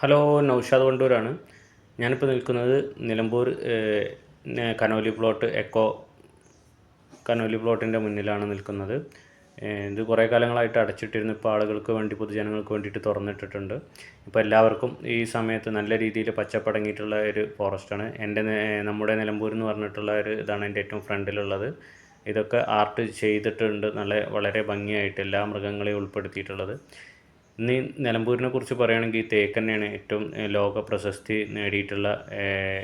Hello Naushad വണ്ടൂരാണ്. ഞാനിപ്പോൾ നിൽക്കുന്നത് Nilambur Conolly plot eco Conolly പ്ലോട്ടിന്റെ മുന്നിലാണ് നിൽക്കുന്നത്. ഇത് കുറേ കാലങ്ങളായിട്ട് അടച്ചിട്ടിരുന്നു ഇപ്പോൾ ആളുകൾക്ക് വേണ്ടി പൊതുജനങ്ങൾക്ക് വേണ്ടിയിട്ട് തുറന്നിട്ടിട്ടുണ്ട്. ഇപ്പോൾ എല്ലാവർക്കും ഈ സമയത്ത് നല്ല രീതിയിൽ പച്ചപ്പടങ്ങിയിട്ടുള്ള ഒരു ഫോറസ്റ്റാണ് എന്റെ നമ്മുടെ നിലമ്പൂർ എന്ന് പറഞ്ഞിട്ടുള്ള ഒരു ഇതാണ് എന്റെ ഏറ്റവും ഫ്രണ്ടിലുള്ളത്. ഇതൊക്കെ ആർട്ട് ചെയ്തിട്ടുണ്ട്. നല്ല വളരെ ഭംഗിയായിട്ട് എല്ലാ മൃഗങ്ങളെയും ഉൾപ്പെടുത്തിയിട്ടുള്ളത്. ഇന്ന് നിലമ്പൂരിനെ കുറിച്ച് പറയുകയാണെങ്കിൽ തേക്ക് തന്നെയാണ് ഏറ്റവും ലോക പ്രശസ്തി നേടിയിട്ടുള്ള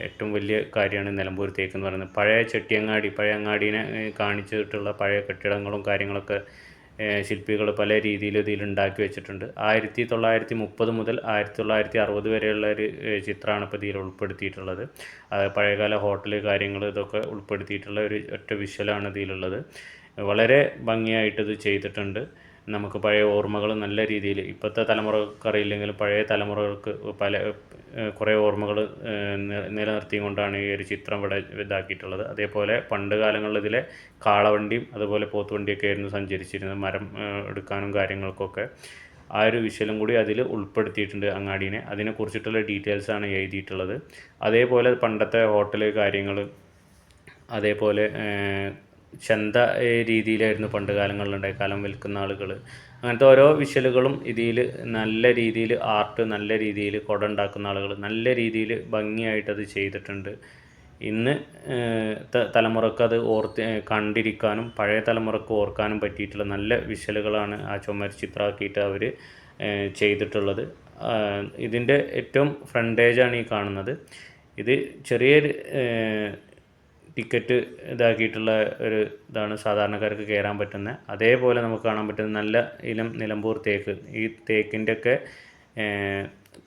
ഏറ്റവും വലിയ കാര്യമാണ് നിലമ്പൂർ തേക്ക് എന്ന് പറയുന്നത്. പഴയ ചെട്ടിയങ്ങാടി പഴയ അങ്ങാടിനെ കാണിച്ചിട്ടുള്ള പഴയ കെട്ടിടങ്ങളും കാര്യങ്ങളൊക്കെ ശില്പികൾ പല രീതിയിൽ ഇതിൽ ഉണ്ടാക്കി വെച്ചിട്ടുണ്ട്. ആയിരത്തി തൊള്ളായിരത്തി മുപ്പത് മുതൽ ആയിരത്തി തൊള്ളായിരത്തി അറുപത് വരെയുള്ള ഒരു ചിത്രമാണ് ഇപ്പോൾ ഇതിൽ ഉൾപ്പെടുത്തിയിട്ടുള്ളത്. അത് പഴയകാല ഹോട്ടൽ കാര്യങ്ങൾ ഇതൊക്കെ ഉൾപ്പെടുത്തിയിട്ടുള്ള ഒരു ഒറ്റ വിഷ്വലാണ് ഇതിലുള്ളത്. വളരെ ഭംഗിയായിട്ട് ഇത് ചെയ്തിട്ടുണ്ട്. നമുക്ക് പഴയ ഓർമ്മകൾ നല്ല രീതിയിൽ ഇപ്പോഴത്തെ തലമുറയ്ക്ക് അറിയില്ലെങ്കിലും പഴയ തലമുറകൾക്ക് പല കുറേ ഓർമ്മകൾ നിലനിർത്തിക്കൊണ്ടാണ് ഈ ഒരു ചിത്രം ഇവിടെ ഇതാക്കിയിട്ടുള്ളത്. അതേപോലെ പണ്ട് കാലങ്ങളിൽ ഇതിലെ കാളവണ്ടിയും അതുപോലെ പോത്തുവണ്ടിയൊക്കെ ആയിരുന്നു സഞ്ചരിച്ചിരുന്നത് മരം എടുക്കാനും കാര്യങ്ങൾക്കൊക്കെ. ആ ഒരു വിഷയം കൂടി അതിൽ ഉൾപ്പെടുത്തിയിട്ടുണ്ട് അങ്ങാടീനെ. അതിനെക്കുറിച്ചിട്ടുള്ള ഡീറ്റെയിൽസാണ് എഴുതിയിട്ടുള്ളത്. അതേപോലെ പണ്ടത്തെ ഹോട്ടൽ കാര്യങ്ങൾ അതേപോലെ ചന്ത രീതിയിലായിരുന്നു പണ്ട് കാലങ്ങളിലുണ്ടായ കാലം വിൽക്കുന്ന ആളുകൾ. അങ്ങനത്തെ ഓരോ വിഷ്വലുകളും ഇതിൽ നല്ല രീതിയിൽ ആർട്ട് നല്ല രീതിയിൽ കുട ഉണ്ടാക്കുന്ന ആളുകൾ നല്ല രീതിയിൽ ഭംഗിയായിട്ട് അത് ചെയ്തിട്ടുണ്ട്. ഇന്ന് തലമുറയ്ക്ക് അത് ഓർത്ത് കണ്ടിരിക്കാനും പഴയ തലമുറയ്ക്ക് ഓർക്കാനും പറ്റിയിട്ടുള്ള നല്ല വിഷ്വലുകളാണ് ആ ചുമര് ചിത്രമാക്കിയിട്ട് അവർ ചെയ്തിട്ടുള്ളത്. ഇതിന്റെ ഏറ്റവും ഫ്രണ്ടേജാണ് ഈ കാണുന്നത്. ഇത് ചെറിയൊരു ടിക്കറ്റ് ഇതാക്കിയിട്ടുള്ള ഒരു ഇതാണ് സാധാരണക്കാർക്ക് കയറാൻ പറ്റുന്ന അതേപോലെ നമുക്ക് കാണാൻ പറ്റുന്ന നല്ല ഇനം നിലമ്പൂർ തേക്ക്. ഈ തേക്കിന്റെയൊക്കെ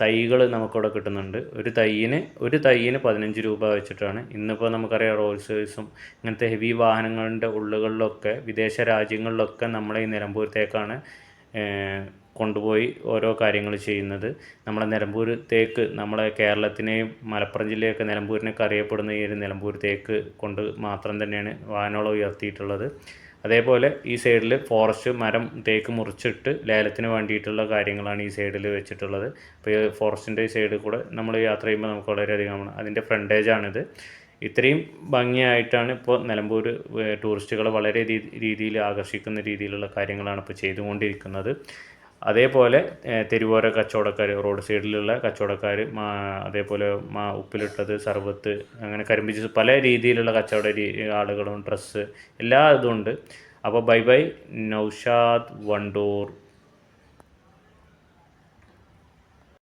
തൈകൾ നമുക്കിവിടെ കിട്ടുന്നുണ്ട്. ഒരു തൈയിന് ഒരു തൈയിന് പതിനഞ്ച് രൂപ വെച്ചിട്ടാണ്. ഇന്നിപ്പോൾ നമുക്കറിയാം റോൾസ് റോയ്സും ഇങ്ങനത്തെ ഹെവി വാഹനങ്ങളുടെ ഉള്ളുകളിലൊക്കെ വിദേശ രാജ്യങ്ങളിലൊക്കെ നമ്മളെ ഈ നിലമ്പൂർ തേക്കാണ് കൊണ്ടുപോയി ഓരോ കാര്യങ്ങൾ ചെയ്യുന്നത്. നമ്മുടെ നിലമ്പൂർ തേക്ക് നമ്മുടെ കേരളത്തിനെയും മലപ്പുറം ജില്ലയൊക്കെ നിലമ്പൂരിനൊക്കെ അറിയപ്പെടുന്ന ഈ ഒരു നിലമ്പൂർ തേക്ക് കൊണ്ട് മാത്രം തന്നെയാണ് വാനോളം ഉയർത്തിയിട്ടുള്ളത്. അതേപോലെ ഈ സൈഡിൽ ഫോറസ്റ്റ് മരം തേക്ക് മുറിച്ചിട്ട് ലേലത്തിന് വേണ്ടിയിട്ടുള്ള കാര്യങ്ങളാണ് ഈ സൈഡിൽ വെച്ചിട്ടുള്ളത്. അപ്പോൾ ഈ ഫോറസ്റ്റിന്റെ സൈഡിൽ കൂടെ നമ്മൾ യാത്ര ചെയ്യുമ്പോൾ നമുക്ക് വളരെയധികം അതിന്റെ ഫ്രണ്ടേജാണിത്. ഇത്രയും ഭംഗിയായിട്ടാണ് ഇപ്പോൾ നിലമ്പൂർ ടൂറിസ്റ്റുകളെ വളരെ രീതിയിൽ ആകർഷിക്കുന്ന രീതിയിലുള്ള കാര്യങ്ങളാണ് ഇപ്പോൾ ചെയ്തുകൊണ്ടിരിക്കുന്നത്. അതേപോലെ തെരുവോര കച്ചവടക്കാർ റോഡ് സൈഡിലുള്ള കച്ചവടക്കാർ അതേപോലെ മാ ഉപ്പിലിട്ടത് സർവത്ത് അങ്ങനെ കരിമ്പിച്ച് പല രീതിയിലുള്ള കച്ചവട ആളുകളും ഡ്രസ്സ് എല്ലാ ഇതും ഉണ്ട്. അപ്പോൾ ബൈ ബൈ നൗഷാദ് വണ്ടൂർ.